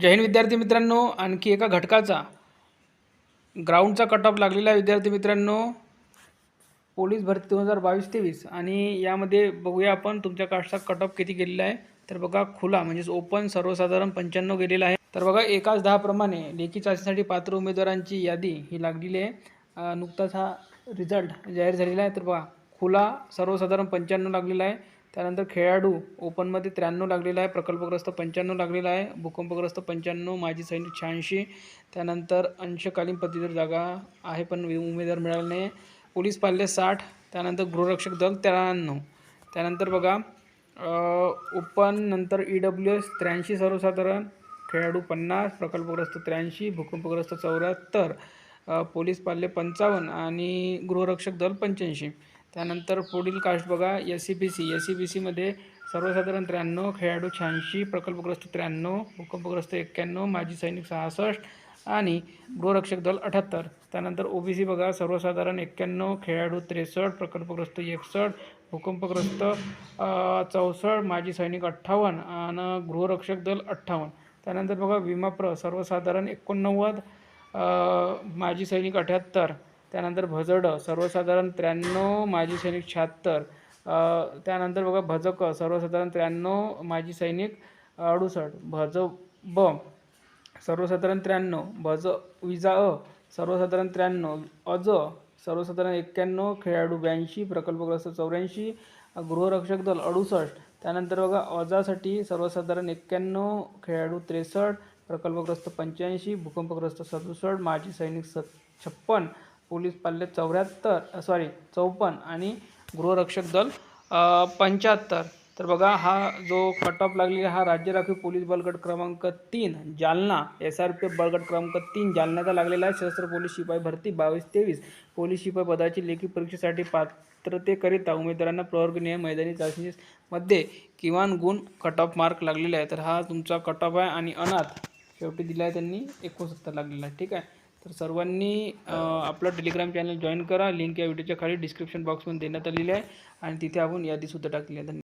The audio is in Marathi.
जय हिंद विद्यार्थी मित्रांनो आणखी एका घटकाचा ग्राउंडचा कट ऑफ लागलेला आहे विद्यार्थी मित्रांनो. पोलीस भरती दोन हजार बावीस तेवीस आणि यामध्ये बघूया आपण तुमच्या कास्टचा कट ऑफ किती गेलेला आहे. तर बघा खुला म्हणजेच ओपन सर्वसाधारण पंच्याण्णव गेलेला आहे. तर बघा एकाच दहाप्रमाणे लेखी चाचणीसाठी पात्र उमेदवारांची यादी ही लागलेली आहे. नुकताच हा रिझल्ट जाहीर झालेला आहे. तर बघा खुला सर्वसाधारण पंच्याण्णव लागलेला आहे. त्यानंतर खेळाडू ओपनमध्ये त्र्याण्णव लागलेला आहे प्रकल्पग्रस्त पंच्याण्णव लागलेला आहे भूकंपग्रस्त पंच्याण्णव माजी सैनिक शहाऐंशी. त्यानंतर अंशकालीन पदवीधर जागा आहे पण उमेदवार मिळाला नाही पोलीस पाल्य साठ त्यानंतर गृहरक्षक दल त्र्याण्णव. त्यानंतर बघा ओपन नंतर ई डब्ल्यू एस त्र्याऐंशी सर्वसाधारण खेळाडू पन्नास प्रकल्पग्रस्त त्र्याऐंशी भूकंपग्रस्त चौऱ्याहत्तर. पोलीस पाल्य पंचावन्न आणि गृहरक्षक दल पंच्याऐंशी. त्यानंतर पुढील कास्ट बघा S C B C S C B सीमध्ये सर्वसाधारण त्र्याण्णव खेळाडू शहाऐंशी प्रकल्पग्रस्त त्र्याण्णव भूकंपग्रस्त एक्क्याण्णव माजी सैनिक सहासष्ट आणि गृहरक्षक दल अठ्याहत्तर. त्यानंतर ओ बी सी बघा सर्वसाधारण एक्क्याण्णव खेळाडू त्रेसष्ट प्रकल्पग्रस्त एकसष्ट भूकंपग्रस्त चौसष्ट माजी सैनिक अठ्ठावन्न आणि गृहरक्षक दल अठ्ठावन्न. त्यानंतर बघा विमाप्र सर्वसाधारण एकोणनव्वद माजी सैनिक अठ्याहत्तर. त्यानंतर भजड सर्वसाधारण त्र्याण्णव माजी सैनिक शहात्तर. त्यानंतर बघा भजक सर्वसाधारण त्र्याण्णव माजी सैनिक अडुसष्ट. भज ब सर्वसाधारण त्र्याण्णव. भज विजा अ सर्वसाधारण त्र्याण्णव. अज सर्वसाधारण एक्क्याण्णव खेळाडू ब्याऐंशी प्रकल्पग्रस्त चौऱ्याऐंशी गृहरक्षक दल अडुसष्ट. त्यानंतर बघा अजासाठी सर्वसाधारण एक्क्याण्णव खेळाडू त्रेसष्ट प्रकल्पग्रस्त पंच्याऐंशी भूकंपग्रस्त सदुसष्ट माजी सैनिक स छप्पन. पोलीस पाल्य चौऱ्याहत्तर सॉरी चौपन्न आणि गृहरक्षक दल पंच्याहत्तर. तर बघा हा जो कट ऑफ लागलेला हा राज्य राखीव पोलीस बलगट क्रमांक तीन Jalna. S R P F बळगट क्रमांक तीन जालन्याचा लागलेला आहे. सशस्त्र पोलीस शिपाई भरती बावीस तेवीस. पोलीस शिपाई पदाची लेखी परीक्षेसाठी पात्रतेकरिता उमेदवारांना प्रवर्गनीय मैदानी चाचणीमध्ये किमान गुण कट ऑफ मार्क लागलेला आहे. तर हा तुमचा कट ऑफ आहे आणि अनाथ. शेवटी दिला आहे त्यांनी एकोणसत्तर लागलेला आहे. ठीक आहे? तर सर्वांनी आपलं टेलिग्राम चॅनल जॉईन करा. लिंक या व्हिडिओच्या खाली डिस्क्रिप्शन बॉक्समध्ये देण्यात आलेली आहे. आणि तिथे आपण यादीसुद्धा टाकली आहे. धन्यवाद.